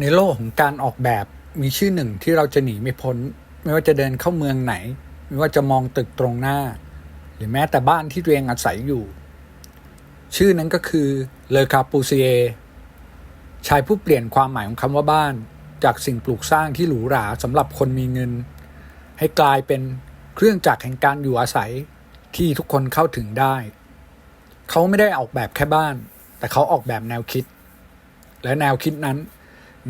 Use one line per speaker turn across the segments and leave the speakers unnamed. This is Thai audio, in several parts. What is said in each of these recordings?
ในโลกของการออกแบบมีชื่อหนึ่งที่เราจะหนีไม่พ้น ไม่ว่าจะเดินเข้าเมืองไหน ไม่ว่าจะมองตึกตรงหน้า หรือแม้แต่บ้านที่ตัวเองอาศัยอยู่ ชื่อนั้นก็คือเลอคาปูซีเอชายผู้เปลี่ยนความหมายของคำว่าบ้าน จากสิ่งปลูกสร้างที่หรูหราสำหรับคนมีเงิน ให้กลายเป็นเครื่องจักรแห่งการอยู่อาศัยที่ทุกคนเข้าถึงได้ เขาไม่ได้ออกแบบแค่บ้าน แต่เขาออกแบบแนวคิด และแนวคิดนั้น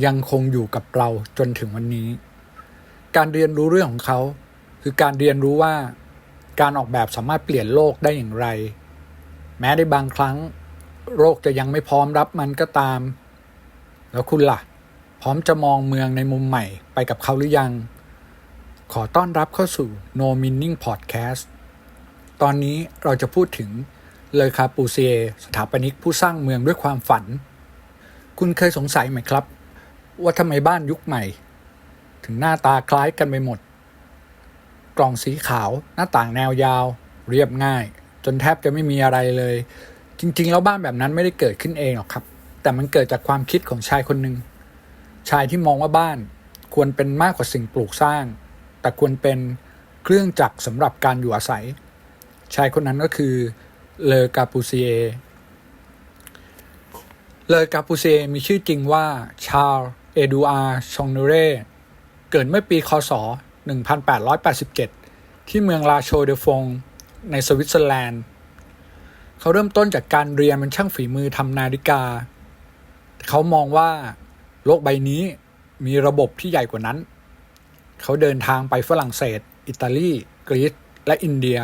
ยังคงอยู่กับเราจนถึงวันนี้ การเรียนรู้เรื่องของเขา คือการเรียนรู้ว่า การออกแบบสามารถเปลี่ยนโลกได้อย่างไร แม้ในบางครั้ง โลกจะยังไม่พร้อมรับมันก็ตาม แล้วคุณล่ะ พร้อมจะมองเมืองในมุมใหม่ไปกับเขาหรือยัง ขอต้อนรับเข้าสู่ No Meaning Podcast ตอนนี้เราจะพูดถึงเลอคาปูเซียสถาปนิกผู้สร้างเมืองด้วยความฝัน คุณเคยสงสัยไหมครับ ว่าทำไมบ้านยุคใหม่ ถึงหน้าตาคล้ายกันไปหมด กล่องสีขาวหน้าต่างแนวยาว เรียบง่าย จนแทบจะไม่มีอะไรเลย จริง ๆ แล้วบ้านแบบนั้นไม่ได้เกิดขึ้นเองหรอกครับ แต่มันเกิดจากความคิดของชายคนหนึ่งชายที่มองว่าบ้านควรเป็นมากกว่าสิ่งปลูกสร้าง แต่ควรเป็นเครื่องจักรสำหรับการอยู่อาศัย ชายคนนั้นก็คือเลอกาปูซีเอเลอกาปูเซมีชื่อจริงว่าชาร์ล เอดูอาร์ชองเนเรเกิดเมื่อปีคศ 1887 ที่เมืองลาโชเดฟง ในสวิตเซอร์แลนด์ เขาเริ่มต้นจากการเรียนเป็นช่างฝีมือทำนาฬิกา เขามองว่าโลกใบนี้มีระบบที่ใหญ่กว่านั้น เขาเดินทางไปฝรั่งเศส อิตาลี กรีซ และอินเดีย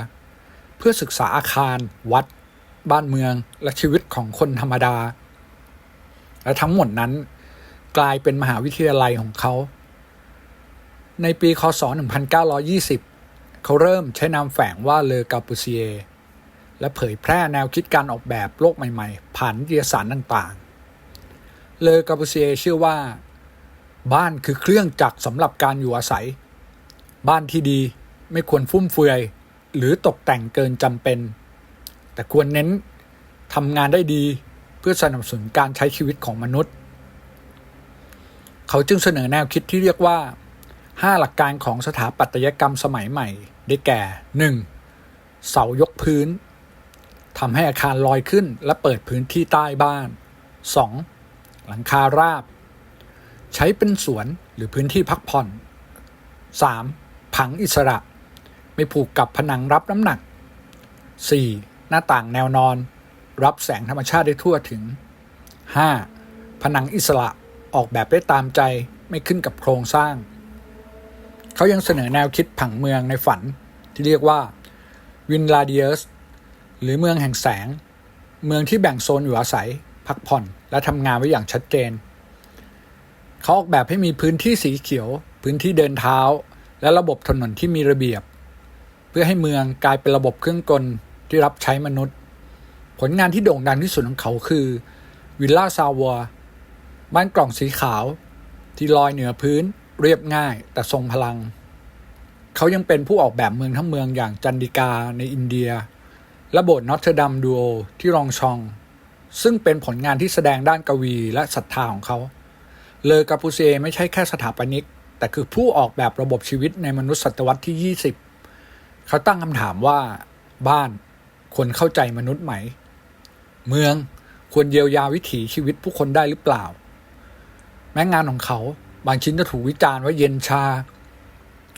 เพื่อศึกษาอาคาร วัด บ้านเมือง และชีวิตของคนธรรมดา และทั้งหมดนั้น กลายเป็นมหาวิทยาลัยของเขา ในปีคศ 1920 เขาเริ่มใช้นามแฝงว่าเลอกาปูเซีเอและเผยแพร่แนวคิดการออกแบบโลกใหม่ๆ ผ่านนิตยสารต่างๆ เลอกาปูเซีเอเชื่อว่า บ้านคือเครื่องจักรสำหรับการอยู่อาศัย บ้านที่ดีไม่ควรฟุ่มเฟือย หรือตกแต่งเกินจำเป็น แต่ควรเน้นทำงานได้ดีเพื่อสนับสนุนการใช้ชีวิตของมนุษย์ เขาจึงเสนอแนวคิดที่เรียกว่า 5 หลักการของสถาปัตยกรรมสมัยใหม่ ได้แก่ 1. เสายกพื้นทำให้อาคารลอยขึ้นและเปิดพื้นที่ใต้บ้าน 2. หลังคาราบ ใช้เป็นสวนหรือพื้นที่พักผ่อน 3. ผังอิสระ ไม่ผูกกับผนังรับน้ำหนัก 4. หน้าต่างแนวนอน รับแสงธรรมชาติได้ทั่วถึง 5. ผนังอิสระ ออกแบบได้ตามใจไม่ขึ้นกับโครงสร้าง เขายังเสนอแนวคิดผังเมืองในฝันที่เรียกว่าวินลาเดียสหรือเมืองแห่งแสง เมืองที่แบ่งโซนอยู่อาศัย พักผ่อนและทำงานไว้อย่างชัดเจน เขาออกแบบให้มีพื้นที่สีเขียว พื้นที่เดินเท้า และระบบถนนที่มีระเบียบ เพื่อให้เมืองกลายเป็นระบบเครื่องกลที่รับใช้มนุษย์ ผลงานที่โด่งดังที่สุดของเขาคือวิลล่าซาวา บ้านกล่องสีขาว ที่ลอยเหนือพื้น เรียบง่ายแต่ทรงพลัง เขายังเป็นผู้ออกแบบเมืองทั้งเมืองอย่างจันดิกาในอินเดีย และโบสถ์นอตเทอร์ดัมดูโอที่รองชอง ซึ่งเป็นผลงานที่แสดงด้านกวีและศรัทธาของเขา เลอกาปูเซไม่ใช่แค่สถาปนิก แต่คือผู้ออกแบบระบบชีวิตในมนุษย์ศตวรรษที่ 20 เขาตั้งคำถามว่า บ้านควรเข้าใจมนุษย์ไหม เมืองควรเยียวยาวิถีชีวิตผู้คนได้หรือเปล่า แม้งานของเขา บางชิ้นจะถูกวิจารณ์ว่าเย็นชา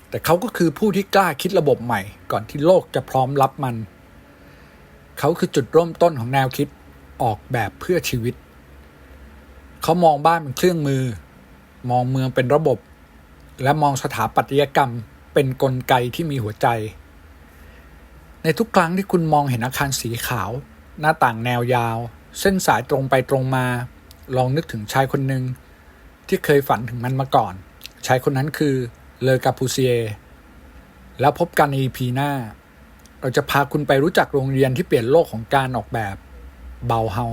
แต่เขาก็คือผู้ที่กล้าคิดระบบใหม่ ก่อนที่โลกจะพร้อมรับมัน เขาคือจุดเริ่มต้นของแนวคิดออกแบบเพื่อชีวิต เขามองบ้านเป็นเครื่องมือ มองเมืองเป็นระบบ และมองสถาปัตยกรรมเป็นนกลไกที่มีหัวใจ ในทุกครั้งที่คุณมองเห็นอาคารสีขาว หน้าต่างแนวยาว เส้นสายตรงไปตรงมา ลองนึกถึงชายคนหนึ่ง ที่เคยฝันถึงมันมาก่อน ชายคนนั้นคือเลอกาปูเซียแล้วพบกันใน EP หน้า เราจะพาคุณไปรู้จักโรงเรียนที่เปลี่ยนโลกของการออกแบบเบาเฮา